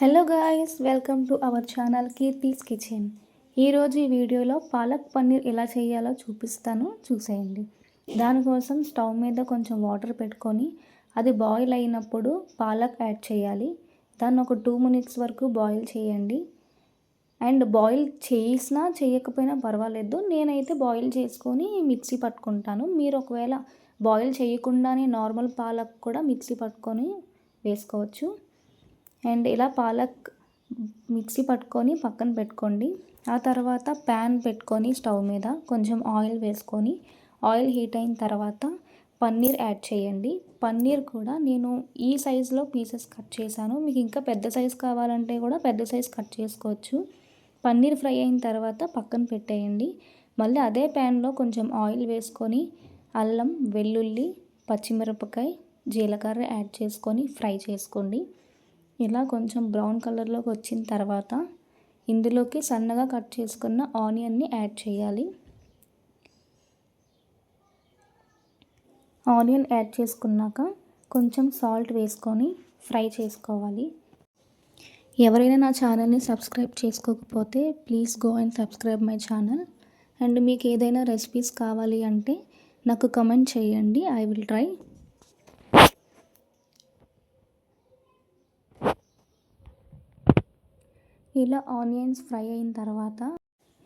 Hello guys welcome to our channel Keerthi's kitchen ఈరోజు ఈ వీడియోలో పాలక్ పన్నీర్ ఎలా చేయాలో చూపిస్తాను చూసేయండి. దానికోసం స్టవ్ మీద కొంచెం వాటర్ పెట్టుకొని అది బాయిల్ అయినప్పుడు పాలక్ యాడ్ చేయాలి. దాన్ని ఒక టూ మినిట్స్ వరకు బాయిల్ చేయండి. అండ్ బాయిల్ చేసినా చేయకపోయినా పర్వాలేదు నేనైతే బాయిల్ చేసుకొని మిక్సీ పట్టుకుంటాను. మీరు ఒకవేళ బాయిల్ చేయకుండానే నార్మల్ పాలక్ కూడా మిక్సీ పట్టుకొని వేసుకోవచ్చు. అండ్ ఇలా పాలక్ మిక్సీ పట్టుకొని పక్కన పెట్టుకోండి. ఆ తర్వాత ప్యాన్ పెట్టుకొని స్టవ్ మీద కొంచెం ఆయిల్ వేసుకొని ఆయిల్ హీట్ అయిన తర్వాత పన్నీర్ యాడ్ చేయండి. పన్నీర్ కూడా నేను ఈ సైజులో పీసెస్ కట్ చేశాను. మీకు ఇంకా పెద్ద సైజ్ కావాలంటే కూడా పెద్ద సైజ్ కట్ చేసుకోవచ్చు. పన్నీర్ ఫ్రై అయిన తర్వాత పక్కన పెట్టేయండి. మళ్ళీ అదే ప్యాన్లో కొంచెం ఆయిల్ వేసుకొని అల్లం వెల్లుల్లి పచ్చిమిరపకాయ జీలకర్ర యాడ్ చేసుకొని ఫ్రై చేసుకోండి. ఇలా కొంచెం బ్రౌన్ కలర్లోకి వచ్చిన తర్వాత ఇందులోకి సన్నగా కట్ చేసుకున్న ఆనియన్ని యాడ్ చేయాలి. ఆనియన్ యాడ్ చేసుకున్నాక కొంచెం సాల్ట్ వేసుకొని ఫ్రై చేసుకోవాలి. ఎవరైనా నా ఛానల్ని సబ్స్క్రైబ్ చేసుకోకపోతే please go and subscribe my channel. And మీకు ఏదైనా రెసిపీస్ కావాలి అంటే నాకు కమెంట్ చేయండి. I will try. ఇలా ఆనియన్స్ ఫ్రై అయిన తర్వాత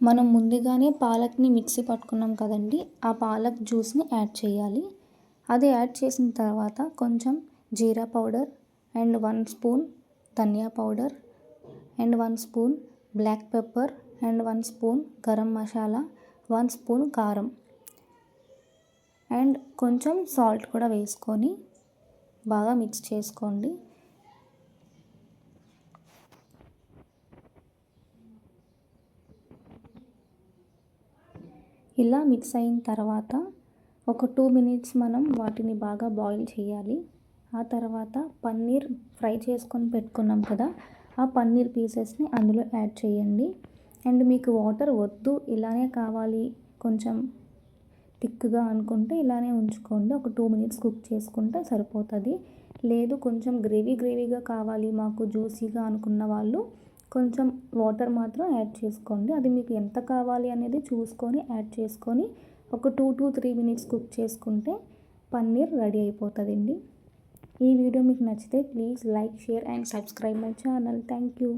మనం ముందుగానే పాలక్ని మిక్సీ పట్టుకున్నాం కదండి. ఆ పాలక్ జ్యూస్ని యాడ్ చేయాలి. అది యాడ్ చేసిన తర్వాత కొంచెం జీరా powder and one spoon dhaniya powder and one spoon black pepper and one spoon garam masala one spoon కారం అండ్ కొంచెం సాల్ట్ కూడా వేసుకొని బాగా మిక్స్ చేసుకోండి. ఇలా మిక్స్ అయిన తర్వాత ఒక టూ మినిట్స్ మనం వాటిని బాగా బాయిల్ చేయాలి. ఆ తర్వాత పన్నీర్ ఫ్రై చేసుకొని పెట్టుకున్నాం కదా ఆ పన్నీర్ పీసెస్ని అందులో యాడ్ చేయండి. అండ్ మీకు వాటర్ వద్దు ఇలానే కావాలి. కొంచెం థిక్గా అనుకుంటే ఇలానే ఉంచుకోండి. ఒక టూ మినిట్స్ కుక్ చేసుకుంటే సరిపోతుంది. లేదు కొంచెం గ్రేవీ గ్రేవీగా కావాలి మాకు జ్యూసీగా అనుకున్న వాళ్ళు కొంచెం వాటర్ మాత్రం యాడ్ చేసుకోండి. అది మీకు ఎంత కావాలి అనేది చూసుకొని యాడ్ చేసుకొని ఒక two to three minutes cook చేసుకుంటే పన్నీర్ రెడీ అయిపోతుందండి. ఈ వీడియో మీకు నచ్చితే please like share and subscribe my channel. Thank you.